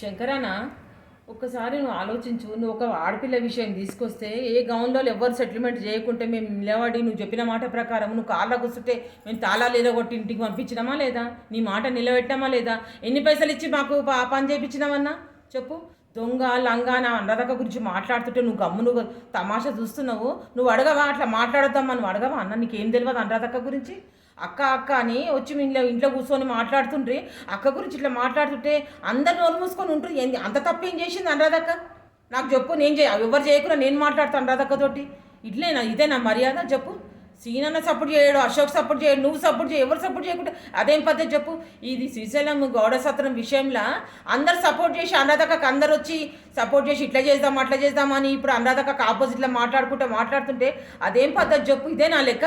శంకరన్న ఒక్కసారి నువ్వు ఆలోచించు నువ్వు ఒక ఆడపిల్ల విషయం తీసుకొస్తే ఏ గౌన్లో ఎవరు సెటిల్మెంట్ చేయకుంటే మేము నిలబడి నువ్వు చెప్పిన మాట ప్రకారం నువ్వు కార్లో కూర్చుంటే మేము తాళాలు ఏదోగొట్టి ఇంటికి పంపించినామా లేదా? నీ మాట నిలబెట్టామా లేదా? ఎన్ని పైసలు ఇచ్చి మాకు పని చేయించినామన్నా? చెప్పు. దొంగ లంగా నా అన్నదక్క గురించి మాట్లాడుతుంటే నువ్వు గమ్ము నువ్వు తమాషా చూస్తున్నావు. నువ్వు అడగవా? అట్లా మాట్లాడతామా నువ్వు అడగవా అన్న? నీకేం తెలియదు అన్నదక్క గురించి? అక్క అక్క అని వచ్చి మీ ఇంట్లో ఇంట్లో కూర్చొని మాట్లాడుతుండ్రి. అక్క గురించి ఇట్లా మాట్లాడుతుంటే అందరు నోరు మూసుకొని ఉంటారు ఏంది? అంత తప్పేం చేసింది అనురాధక్క? నాకు చెప్పు నేను చేయ ఎవరు చేయకుండా నేను మాట్లాడతాను ఇట్లే ఇట్లేనా? ఇదే నా మర్యాద? చెప్పు. సీనన్న సపోర్ట్ చేయడు అశోక్ సపోర్ట్ చేయడు నువ్వు సపోర్ట్ చేయ ఎవరు సపోర్ట్ చేయకుంటే అదేం పద్ధతి చెప్పు? ఇది శ్రీశైలం గౌడ సత్రం విషయంలో అందరు సపోర్ట్ చేసి అనురాధక్కకు అందరు వచ్చి సపోర్ట్ చేసి ఇట్లా చేద్దాం అట్లా చేద్దామని ఇప్పుడు అనురాధక్కకు ఆపోజిట్లో మాట్లాడుకుంటే మాట్లాడుతుంటే అదేం పద్ధతి చెప్పు? ఇదే నా లెక్క?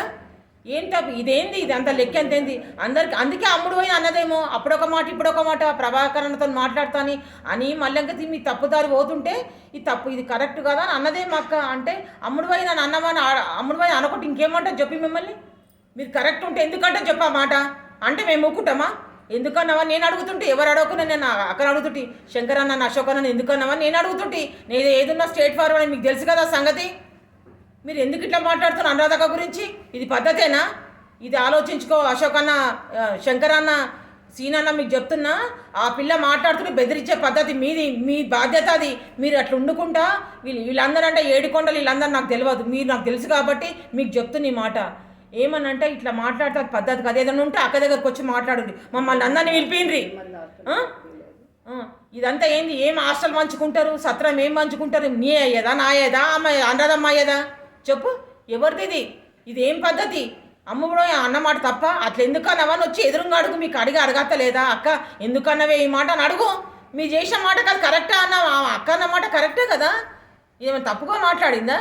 ఏంట ఇదేంది? ఇది అంత లెక్క ఎంతేంది? అందరికి అందుకే అమ్ముడు పోయి అన్నదేమో అప్పుడొక మాట ఇప్పుడొక మాట ప్రభాకరణతో మాట్లాడతాని అని మళ్ళీ మీ తప్పుదారి పోతుంటే ఇది తప్పు ఇది కరెక్ట్ కదా అని అన్నదేమో అక్క అంటే అమ్ముడు పోయి నన్ను అన్నమని అమ్ముడు పోయి అనుకుంటే ఇంకేమంటా చెప్పి మిమ్మల్ని? మీరు కరెక్ట్ ఉంటే ఎందుకంటే చెప్పా మాట? అంటే మేము ఒప్పుకుంటామా? ఎందుకన్నావా? నేను అడుగుతుంటే ఎవరు అడగకుండా నేను అక్కడ అడుగుతుంటే శంకర్ అన్న అశోక్ అన్న ఎందుకన్నావా? నేను అడుగుతుంటే నేను ఏదున్నా స్టేట్ ఫార్వర్డ్ అని మీకు తెలుసు కదా సంగతి? మీరు ఎందుకు ఇట్లా మాట్లాడుతున్నారు అనురాధక గురించి? ఇది పద్ధతేనా? ఇది ఆలోచించుకో అశోక్ అన్న శంకర్ అన్న సీనన్న మీకు చెప్తున్నా ఆ పిల్ల మాట్లాడుతుంటే బెదిరించే పద్ధతి మీది మీ బాధ్యత అది. మీరు అట్లా ఉండుకుంటా వీళ్ళు వీళ్ళందరూ అంటే ఏడుకొండలు వీళ్ళందరూ నాకు తెలియదు. మీరు నాకు తెలుసు కాబట్టి మీకు చెప్తున్న ఈ మాట. ఏమనంటే ఇట్లా మాట్లాడితే అది పద్ధతి కదా. ఏదైనా ఉంటే అక్క దగ్గరకు వచ్చి మాట్లాడండి. మమ్మల్ని అందరినీ పిలిపిండ్రి ఇదంతా ఏంది? ఏం హాస్టల్ పంచుకుంటారు? సత్రం ఏం పంచుకుంటారు? నీ అయ్యేదా నా అయ్యేదా అమ్మాయి అనరాదమ్మ అయ్యేదా? చెప్పు ఎవరిది ఇది ఇది ఏం పద్ధతి అమ్ముడు అన్నమాట తప్ప అట్లా ఎందుకు అన్నవని వచ్చి ఎదురుగా అడుగు మీకు అడిగి అడగత లేదా అక్క ఎందుకన్నవే ఈ మాట అని అడుగు. మీరు చేసిన మాట కాదు కరెక్టా అన్నావా. అక్క అన్నమాట కరెక్టే కదా? ఏమైనా తప్పుగా మాట్లాడిందా?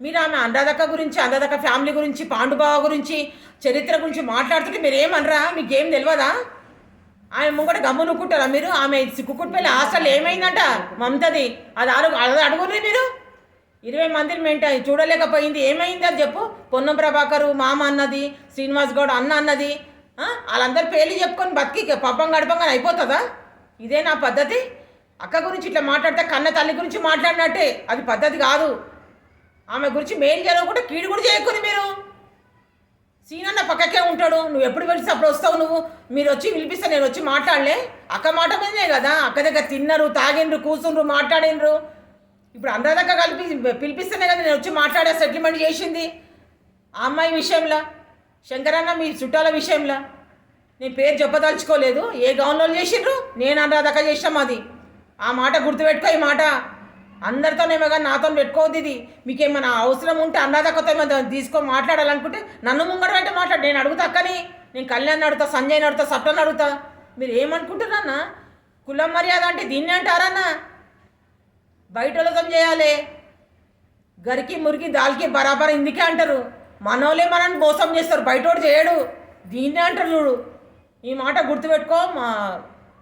మీరు ఆమె అనురాధక్క గురించి అనురాధక్క ఫ్యామిలీ గురించి పాండుబావ గురించి చరిత్ర గురించి మాట్లాడుతుంటే మీరు ఏమనరా మీకేం తెలియదా ఆమె ముంగట గమ్మునుకుంటారా మీరు? ఆమె సిక్కుకుట్పల్లి హాస్టల్ ఏమైందంట? మమతది. అది అడుగు అది అడుగుర్రి మీరు? ఇరవై మందిని మెంట చూడలేకపోయింది. ఏమైంది అని చెప్పు. పొన్నం ప్రభాకరు మామ అన్నది శ్రీనివాస్ గౌడ్ అన్న అన్నది వాళ్ళందరూ వాళ్ళందరి పేర్లు చెప్పుకొని బతికి పబ్బం గడపంగా అయిపోతుందా? ఇదే నా పద్ధతి? అక్క గురించి ఇట్లా మాట్లాడితే కన్న తల్లి గురించి మాట్లాడినట్టే. అది పద్ధతి కాదు. ఆమె గురించి మేలు జరగకుండా కీడు కూడా చేయకూడదు మీరు. సీనన్న పక్కకే ఉంటాడు. నువ్వు ఎప్పుడు పిలిస్తే అప్పుడు వస్తావు నువ్వు. మీరు వచ్చి పిలిపిస్తే నేను వచ్చి మాట్లాడలే. అక్క మాట మీదనే కదా. అక్క దగ్గర తిన్నరు తాగిండ్రు కూర్చుండ్రు మాట్లాడిండ్రు. ఇప్పుడు అందరిదాకా కలిపి పిలిపిస్తేనే కదా నేను వచ్చి మాట్లాడే సెటిల్మెంట్ చేసింది. ఆ అమ్మాయి విషయంలో. శంకరన్న మీ చుట్టాల విషయంలో. నేను పేరు చెప్పదలుచుకోలేదు. ఏ గౌన్లో చేసిండ్రు? నేను అనురాధక చేసాం అది ఆ మాట గుర్తుపెట్టుకో ఈ మాట. అందరితోనేమో కానీ నాతో పెట్టుకోవద్దు ఇది. మీకు ఏమైనా అవసరం ఉంటే అనురాధకతో ఏమైనా తీసుకో మాట్లాడాలనుకుంటే నన్ను ముంగడ పెట్టి మాట్లాడు. నేను అడుగుతా అక్కని. నేను కళ్యాణ్ అడుగుతా సంజయ్ని అడుగుతా సప్టని అడుగుతా. మీరు ఏమనుకుంటున్నారన్నా కులం మర్యాద అంటే దీన్ని అంటారన్నా బయట వాళ్ళతో చేయాలి. గరికి మురికి దాల్కి బరాబర్ ఇందుకే అంటారు? మనోలే మనల్ని మోసం చేస్తారు బయటోడు చేయడు. దీన్నే అంటారు చూడు. ఈ మాట గుర్తుపెట్టుకో మా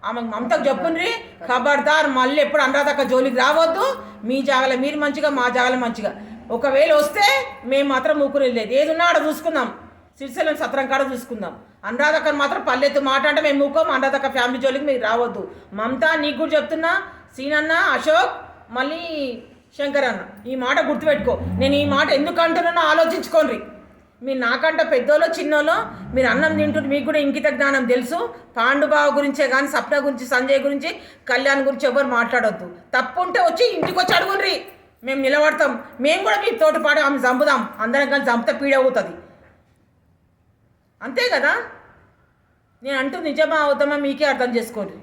ఆమెకు మమతకు చెప్పుండ్రి ఖబర్దార్ మళ్ళీ ఎప్పుడు అనురాధక్క జోలికి రావద్దు. మీ జాగల మీరు మంచిగా మా జాగల మంచిగా. ఒకవేళ వస్తే మేము మాత్రం ముగ్గురు వెళ్ళేది. ఏది ఉన్నా ఆడ చూసుకుందాం. సిరిసిల్లం సత్రం కాడ చూసుకుందాం. అనురాధక్కని మాత్రం పల్లెత్తు మాట అంటే మేము ముక్కోం అనురాధక్క ఫ్యామిలీ జోలికి మీరు రావద్దు. మమత నీకు కూడా చెప్తున్నా. సీనన్న అశోక్ మళ్ళీ శంకర్ అన్న ఈ మాట గుర్తుపెట్టుకో. నేను ఈ మాట ఎందుకు అంటున్నానో ఆలోచించుకోండి. మీరు నాకంట పెద్దోలో చిన్నోలో మీరు అన్నం తింటుంటే మీకు కూడా ఇంకిత జ్ఞానం తెలుసు. పాండుబావ గురించే కానీ సప్న గురించి సంజయ్ గురించి కళ్యాణ్ గురించి ఎవరు మాట్లాడొద్దు. తప్పు ఉంటే వచ్చి ఇంటికి వచ్చి అడుగుండ్రి. మేము నిలబడతాం. మేము కూడా మీ తోటపాటు ఆమె చంపుదాం. అందరం కానీ చంపితే పీడ అవుతుంది అంతే కదా? నేను అంటూ నిజమా అవుతామా మీకే అర్థం చేసుకోండి.